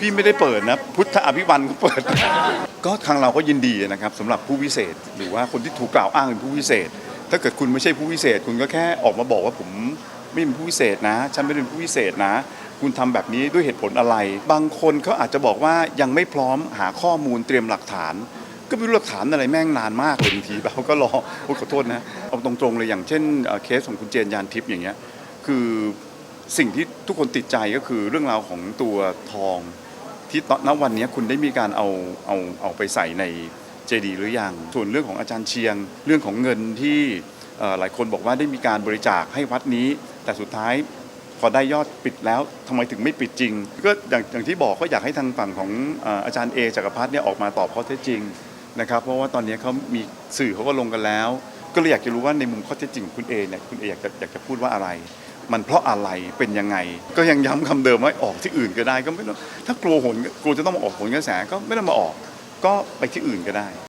พี่ไม่ได้เปิดนะ พุทธอภิวันก็เปิด ก็ทางเราก็ยินดีนะครับสำหรับผู้พิเศษ หรือว่าคนที่ถูกกล่าวอ้างเป็นผู้พิเศษ ถ้าเกิดคุณไม่ใช่ผู้พิเศษ คุณก็แค่ออกมาบอกว่าผมไม่เป็นผู้พิเศษนะ ฉันไม่เป็นผู้พิเศษนะ คุณทำแบบนี้ด้วยเหตุผลอะไร บางคนเขาอาจจะบอกว่ายังไม่พร้อมหาข้อมูลเตรียมหลักฐาน ก็ไม่รู้หลักฐานอะไรแม่งนานมากเลยบางทีเราก็รอขอโทษนะเอาตรงๆเลยอย่างเช่นเคสของคุณเจนยานทิพย์อย่างเงี้ยคือสิ่งที่ทุกคนติดใจก็คือเรื่องราวของตัวทอง ที่ตอนณวันนี้คุณได้มีการเอาเอาเอาไปใส่ในเจดีย์หรือยังส่วนเรื่องของอาจารย์เชียง เรื่องของเงินที่หลายคนบอกว่าได้มีการบริจาคให้วัดนี้ แต่สุดท้ายพอได้ยอดปิดแล้วทำไมถึงไม่ปิดจริง ก็อย่างอย่างที่บอกก็อยากให้ทางฝั่งของเอ่ออาจารย์เอจักรพัฒน์เนี่ยออกมาตอบข้อเท็จจริงนะครับเพราะว่าตอนนี้เขามีสื่อเขาก็ลงกันแล้ว ก็เลยอยากจะรู้ว่าในมุมข้อเท็จจริงของคุณเอเนี่ยคุณเออยากจะอยากจะพูดว่าอะไร มันเพราะอะไรเป็นยังไง ก็ยังย้ำคำเดิมว่าออกที่อื่นก็ได้ก็ไม่ต้องถ้ากลัวหนกลัวจะต้องมาออกผลกระแสก็ไม่ต้องมาออก ก็ไปที่อื่นก็ได้